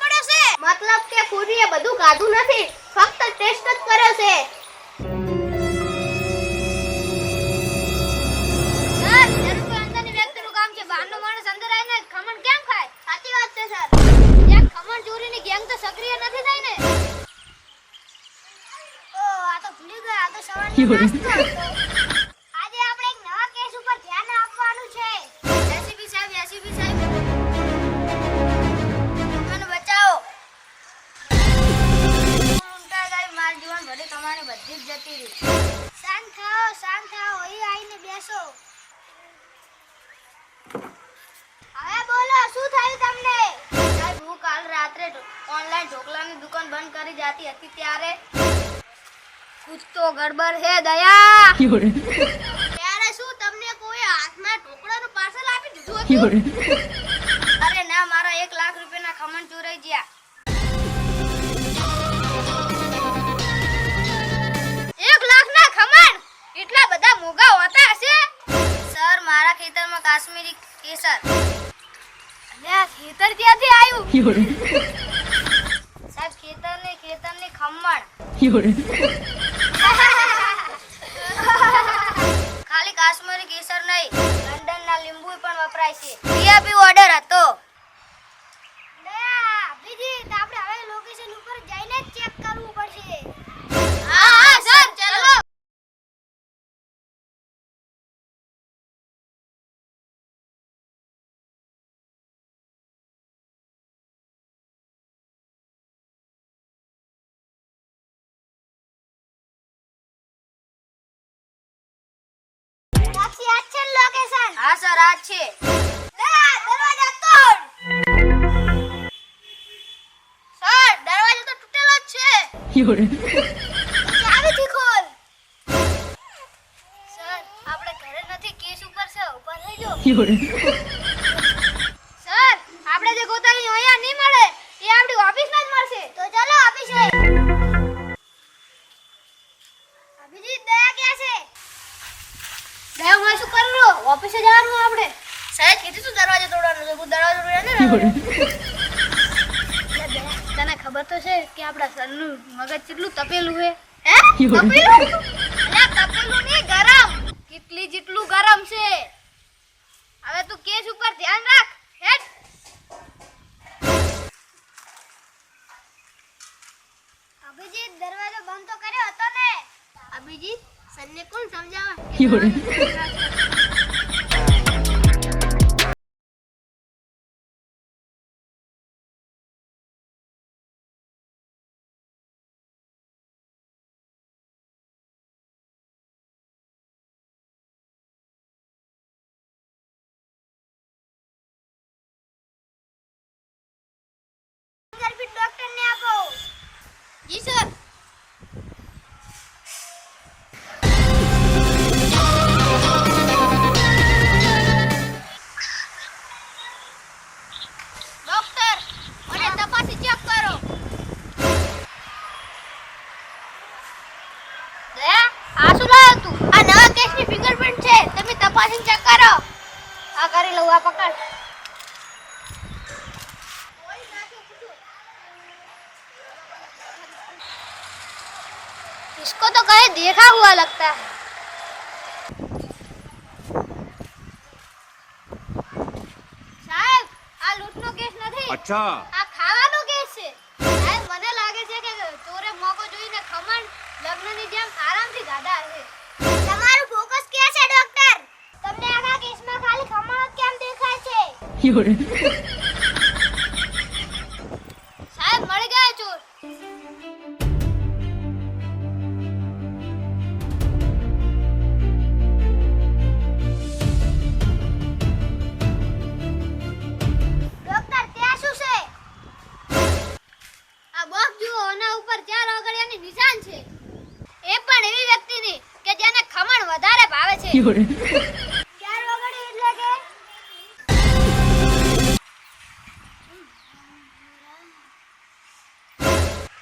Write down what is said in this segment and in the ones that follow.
પડ્યો છે. મતલબ કે પૂરીએ બધું ખાધું નથી ફક્ત ટેસ્ટ જ કર્યો છે. સર જરૂર કોઈ અંદરની વ્યક્તિનું કામ છે બહારનો માણસ અંદર આવીને જીવન ભરી તમારી બધી જ જતી રહી. શાંત થાઓ શાંત થાઓ અહીં આવીને બેસો. હવે બોલો શું થયું તમને? સાહેબ હું કાલ રાત્રે ઓનલાઈન ઢોકલાની દુકાન બંધ કરી જતી હતી ત્યારે કુછ તો ગડબડ હે દયા. ત્યારે શું તમને કોઈ હાથમાં ઢોકળાનું પાર્સલ આપી દીધું હતું? અરે ના મારા એક લાખ રૂપિયાના ખમણ ચોરાઈ ગયા. એક લાખના ખમણ? એટલા બધા મોંઘા હોતા હશે? સર મારા ખેતરમાં કાશ્મીરી કેસર. અને ખેતર ક્યાંથી આવ્યું? સાહેબ ખેતરની ખેતરની ખમણ. નહીં. લંડનના લીંબુ પણ વપરાય છે. વીઆઈપી ઓર્ડર હતો લોકેશન હા સર આ છે દરવાજા તોડ સર દરવાજો તો તૂટેલો જ છે ચાવીથી ખોલ સર આપણે ઘરે નથી કેસ ઉપર છે ઉપર લઈ જાઓ ને તને ખબર તો છે કે આપણા સરનું મગજ કેટલું તપેલું છે? હે? તપેલું? તપેલું નહીં ગરમ. કેટલી જેટલું ગરમ છે. હવે તું કેસ ઉપર ધ્યાન રાખ. હેડ અભિજીત દરવાજો બંધ તો કર્યો હતો ને? અભિજીત સરને કોણ સમજાવે? જી સર ડોક્ટર, મને તપાસી ચેક કરો. આ શું લાવ્યો તું? આ નવા કેસની ફિંગરપ્રિન્ટ છે. તમે તપાસી ચેક કરો. આ કરી લઉં, આ પકડ. इसको तो कहीं देखा हुआ लगता है સાહેબ આ લૂંટનો કેસ નથી अच्छा આ ખાવાનો કેસ છે સાહેબ મને લાગે છે કે ચોરે મોકો જોઈને ખમણ લગ્નની જેમ આરામથી ગાધા હશે તમારું ફોકસ ક્યાં છે ડોક્ટર તમને આખા કેસમાં ખાલી ખમણ જ કેમ દેખાય છે ઉપર ચાર ઓગળિયાની નિશાન છે. એ પણ એવી વ્યક્તિની કે જેને ખમણ વધારે ભાવે છે. ચાર ઓગળી એટલે કે?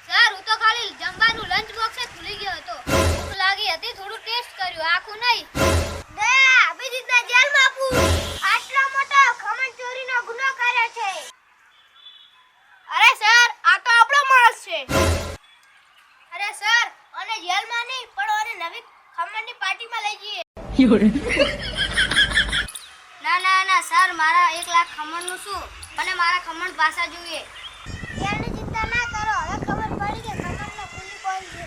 સર હું તો ખાલી જમવાનું લંચ બોક્સ જ ભૂલી ગયો હતો. ભૂખ લાગી હતી થોડું ટેસ્ટ કર્યું કર્યું આખું નહીં. 有人，ના ના ના સર મારા એક લાખ ખમણનું શું? મને મારા ખમણ પાછા જોઈએ. એની ચિંતા ના કરો હવે ખબર પડી કે ખમણનો કુલી કોણ છે.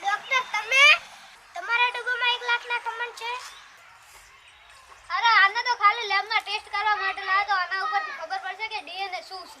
ડોક્ટર તમે? તમારા ડબ્બામાં એક લાખના ખમણ છે? અરે આને તો ખાલી લેબમાં ટેસ્ટ કરવા માટે લાવ્યો આના ઉપરથી ખબર પડશે કે ડીએનએ શું છે.